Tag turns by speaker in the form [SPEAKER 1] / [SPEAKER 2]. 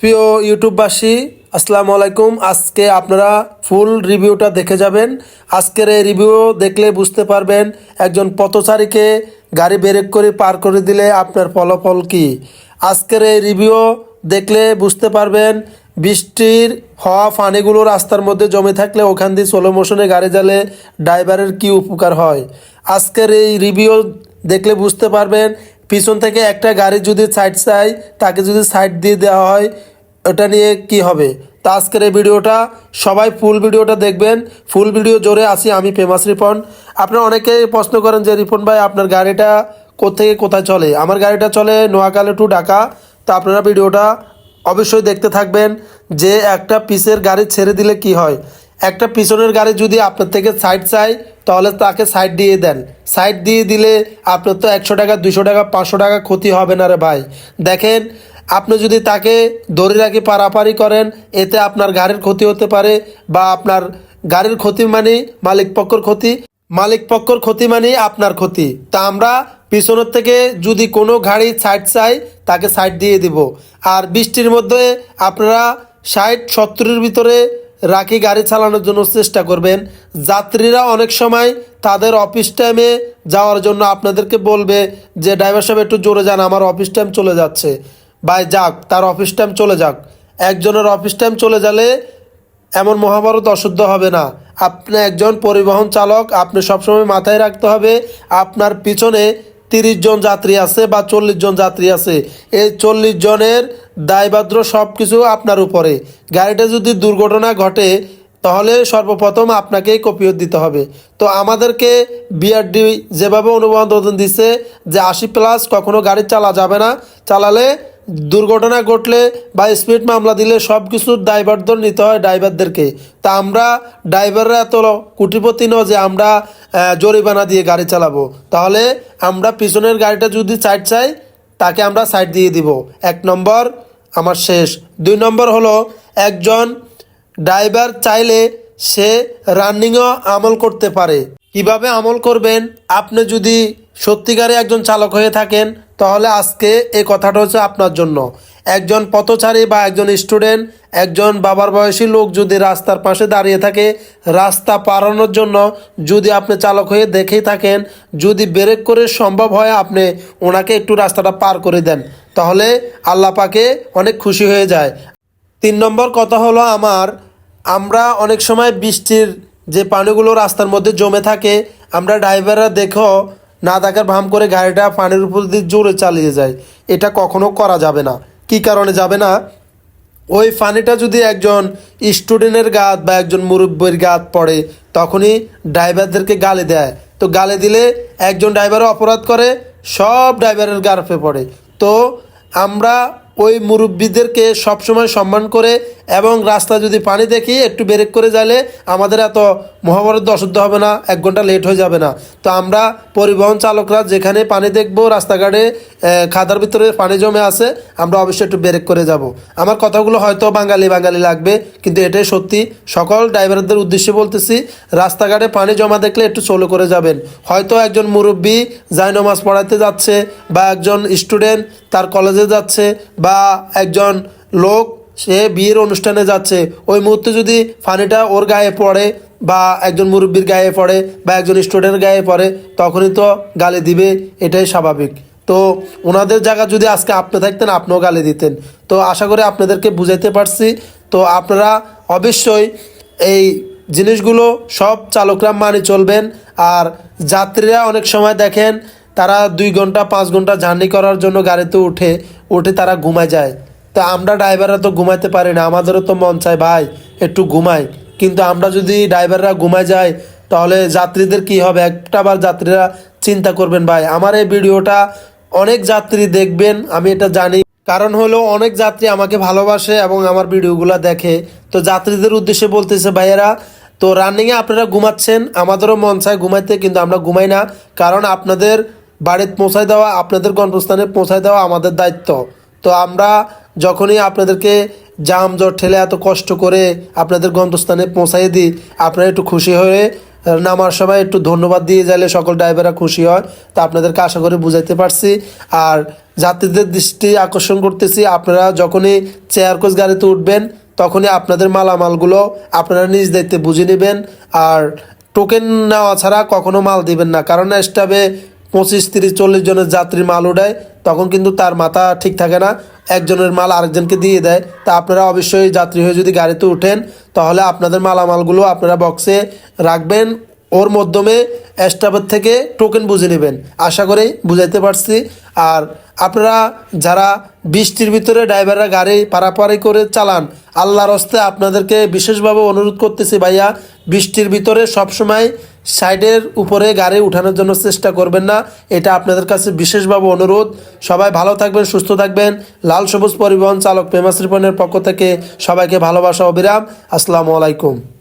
[SPEAKER 1] প্রিয় ইউটিউববাসী, আসসালামু আলাইকুম। আজকে আপনারা ফুল রিভিউটা দেখে যাবেন। আজকের এই রিভিউ দেখলে বুঝতে পারবেন একজন পথচারীকে গাড়ি ব্রেক করে পার করে দিলে আপনার ফলাফল কি। আজকের এই রিভিউ দেখলে বুঝতে পারবেন বৃষ্টির হওয়া পানিগুলো রাস্তার মধ্যে জমে থাকলে ওখান দিয়ে স্লো মোশনে গাড়ি জ্বালে ড্রাইভারের কি উপকার হয়। আজকের এই রিভিউ দেখলে বুঝতে পারবেন পিছন থেকে একটা গাড়ি যদি সাইড চাই, তাকে যদি সাইড দিয়ে দেওয়া হয় ওটা নিয়ে কি হবে? তা আজকের এই ভিডিওটা, সবাই ফুল ভিডিওটা দেখবেন। ফুল ভিডিও জোরে আসি, আমি ফেমাস রিপন। আপনারা অনেকেই প্রশ্ন করেন যে, রিপন ভাই, আপনার গাড়িটা কোথেকে কোথায় চলে? আমার গাড়িটা চলে নোয়াখালী টু ঢাকা। তা আপনারা ভিডিওটা অবশ্যই দেখতে থাকবেন যে, একটা পিসের গাড়ি ছেড়ে দিলে কি হয়? একটা পিছনের গাড়ি যদি আপনার থেকে সাইড চাই তাহলে তাকে সাইড দিয়ে দেন। সাইড দিয়ে দিলে আপনার তো একশো টাকা দুশো টাকা, পাঁচশো টাকা ক্ষতি হবে না রে ভাই। দেখেন আপনি যদি তাকে দড়ি রাখি পারাপারি করেন, এতে আপনার গাড়ির ক্ষতি হতে পারে বা আপনার গাড়ির ক্ষতি মানে মালিক পক্ষর ক্ষতি, মালিক পক্ষর ক্ষতি মানে আপনার ক্ষতি। তা আমরা পিছনের থেকে যদি কোনো গাড়ি সাইড চাই, তাকে সাইড দিয়ে দিব। আর বৃষ্টির মধ্যে আপনারা ষাট, সত্তরের ভিতরে রাখি গাড়ি চালানোর জন্য চেষ্টা করবেন। যাত্রীরা অনেক সময় তাদের অফিস টাইমে যাওয়ার জন্য আপনাদেরকে বলবে যে, ড্রাইভার সাহেব, একটু জোরে যান, আমার অফিস টাইম চলে যাচ্ছে। বাই যাক, তার অফিস টাইম চলে যাক। একজনের অফিস টাইম চলে গেলে এমন মহাভারত অশুদ্ধ হবে না। আপনি একজন পরিবহন চালক, আপনি সবসময় মাথায় রাখতে হবে, আপনার পিছনে তিরিশ জন যাত্রী আছে বা চল্লিশ জন যাত্রী আছে। এই চল্লিশ জনের দায়বাদ্র সব কিছু আপনার উপরে। গাড়িটা যদি দুর্ঘটনা ঘটে, তাহলে সর্বপ্রথম আপনাকেই কপিয়ত দিতে হবে। তো আমাদেরকে বিআরডি যেভাবে অনুমোদন দিচ্ছে যে আশি প্লাস কখনো গাড়ি চালা যাবে না, চালালে দুর্ঘটনা ঘটলে বা স্পিড মামলা দিলে সব কিছুর দায়বদ্ধ নিতে হয় ড্রাইভারদেরকে তা আমরা ড্রাইভাররা এত কুটিপতি নয় যে আমরা জরিমানা দিয়ে গাড়ি চালাবো। তাহলে আমরা পিছনের গাড়িটা যদি সাইড চাই, তাকে আমরা সাইড দিয়ে দিব। এক নম্বর আমার শেষ। দুই নম্বর হলো একজন ড্রাইভার চাইলে সে রানিংও আমল করতে পারে। কীভাবে আমল করবেন? আপনি যদি সত্যিকারে একজন চালক হয়ে থাকেন তাহলে আজকে এই কথাটা হচ্ছে আপনার জন্য। একজন পথচারী বা একজন স্টুডেন্ট, একজন বাবার বয়সী লোক যদি রাস্তার পাশে দাঁড়িয়ে থাকে, রাস্তা পারানোর জন্য যদি আপনি চালক হয়ে দেখেই থাকেন, যদি ব্রেক করে সম্ভব হয় আপনি ওনাকে একটু রাস্তাটা পার করে দেন, তাহলে আল্লাহ পাকে অনেক খুশি হয়ে যায়। তিন নম্বর কথা হলো আমার, আমরা অনেক সময় বৃষ্টির যে পানিগুলো রাস্তার মধ্যে জমে থাকে, আমরা ড্রাইভাররা দেখো না দেখার ভাম করে গাড়িটা পানির উপর দিয়ে জোরে চালিয়ে যায়। এটা কখনো করা যাবে না। কি কারণে যাবে না? ওই পানিটা যদি একজন স্টুডেন্টের গাত বা একজন মুরব্বীর গাত পড়ে, তখনই ড্রাইভারদেরকে গালে দেয়। তো গালে দিলে একজন ড্রাইভারও অপরাধ করে, সব ড্রাইভারের গার্ফে পড়ে। তো আমরা ওই মুরব্বীদেরকে সবসময় সম্মান করে এবং রাস্তা যদি পানি দেখি, একটু ব্রেক করে যাইলে আমাদের এত মহাভারত অশুদ্ধ হবে না, এক ঘণ্টা লেট হয়ে যাবে না। তো আমরা পরিবহন চালকরা যেখানে পানি দেখব, রাস্তাঘাটে খাদার ভিতরে পানি জমে আছে, আমরা অবশ্যই একটু ব্রেক করে যাব। আমার কথাগুলো হয়তো বাঙালি বাঙালি লাগবে, কিন্তু এটাই সত্যি। সকল ড্রাইভারদের উদ্দেশ্যে বলতেছি, রাস্তাঘাটে পানি জমা দেখলে একটু চলো করে যাবেন। হয়তো একজন মুরব্বী জায়নমাজ পড়াতে যাচ্ছে বা একজন স্টুডেন্ট তার কলেজে যাচ্ছে বা একজন লোক, সে বিয়ের অনুষ্ঠানে যাচ্ছে, ওই মুহূর্তে যদি ফানিটা ওর গায়ে পড়ে বা একজন মুরব্বীর গায়ে পড়ে বা একজন স্টুডেন্টের গায়ে পড়ে, তখনই তো গালি দিবে, এটাই স্বাভাবিক। তো ওনাদের জায়গা যদি আজকে আপনি থাকতেন, আপনিও গালি দিতেন। তো আশা করি আপনাদেরকে বুঝাইতে পারছি। তো আপনারা অবশ্যই এই জিনিসগুলো সব চালকরা মানে চলবেন। আর যাত্রীরা অনেক সময় দেখেন, তারা দুই ঘণ্টা, পাঁচ ঘণ্টা জার্নি করার জন্য গাড়িতে উঠে উঠে তারা ঘুমায় যায়। তা আমরা ড্রাইভাররা তো ঘুমাইতে পারি না, আমাদেরও তো মন চায়, ভাই, একটু ঘুমাই। কিন্তু আমরা যদি ড্রাইভাররা ঘুমায় যাই, তাহলে যাত্রীদের কি হবে? একটা বার যাত্রীরা চিন্তা করবেন, ভাই, আমার এই ভিডিওটা অনেক যাত্রী দেখবেন, আমি এটা জানি। কারণ হলো, অনেক যাত্রী আমাকে ভালোবাসে এবং আমার ভিডিওগুলো দেখে। তো যাত্রীদের উদ্দেশ্যে বলতেছে, ভাইয়েরা, তো রানিংয়ে আপনারা ঘুমাচ্ছেন, আমাদেরও মন চায় ঘুমাইতে, কিন্তু আমরা ঘুমাই না। কারণ আপনাদের বাড়িতে পৌঁছায় দেওয়া, আপনাদের গন্তব্যস্থানে পৌঁছায় দেওয়া আমাদের দায়িত্ব। তো আমরা যখনই আপনাদেরকে জাম জট ঠেলে এত কষ্ট করে আপনাদের গন্তব্যস্থানে পৌঁছাই দিই, আপনারা একটু খুশি হয়ে নামার সময় একটু ধন্যবাদ দিয়ে যাইলে সকল ড্রাইভাররা খুশি হয়। তা আপনাদেরকে আশা করে বুঝাইতে পারছি। আর যাত্রীদের দৃষ্টি আকর্ষণ করতেছি, আপনারা যখনই চেয়ার কোচ গাড়িতে উঠবেন, তখনই আপনাদের মালামালগুলো আপনারা নিজ দায়িত্বে বুঝে নেবেন। আর টোকেন নেওয়া ছাড়া কখনো মাল দিবেন না। কারণ স্টাফে পঁচিশ, তিরিশ, চল্লিশ জনের যাত্রী মাল উঠায়, তখন কিন্তু তার মাথা ঠিক থাকে না, একজনের মাল আরেকজনকে দিয়ে দেয়। তা আপনারা অবশ্যই যাত্রী হয়ে যদি গাড়িতে উঠেন, তাহলে আপনাদের মালামালগুলো আপনারা বক্সে রাখবেন। ওর মাধ্যমে স্টাফের থেকে টোকেন বুঝে নেবেন। আশা করি বুঝাইতে পারছি। আর আপনারা যারা বৃষ্টির ভিতরে ড্রাইভাররা গাড়ি পারাপারি করে চালান, আল্লাহর হস্তে আপনাদেরকে বিশেষভাবে অনুরোধ করতেছি ভাইয়া, বৃষ্টির ভিতরে সবসময় সাইডের উপরে গাড়ি উঠানোর জন্য চেষ্টা করবেন না। এটা আপনাদের কাছে বিশেষভাবে অনুরোধ। সবাই ভালো থাকবেন, সুস্থ থাকবেন। লাল সবুজ পরিবহন চালক পণ্যের পক্ষ থেকে সবাইকে ভালোবাসা অবিরাম আসসালামু আলাইকুম।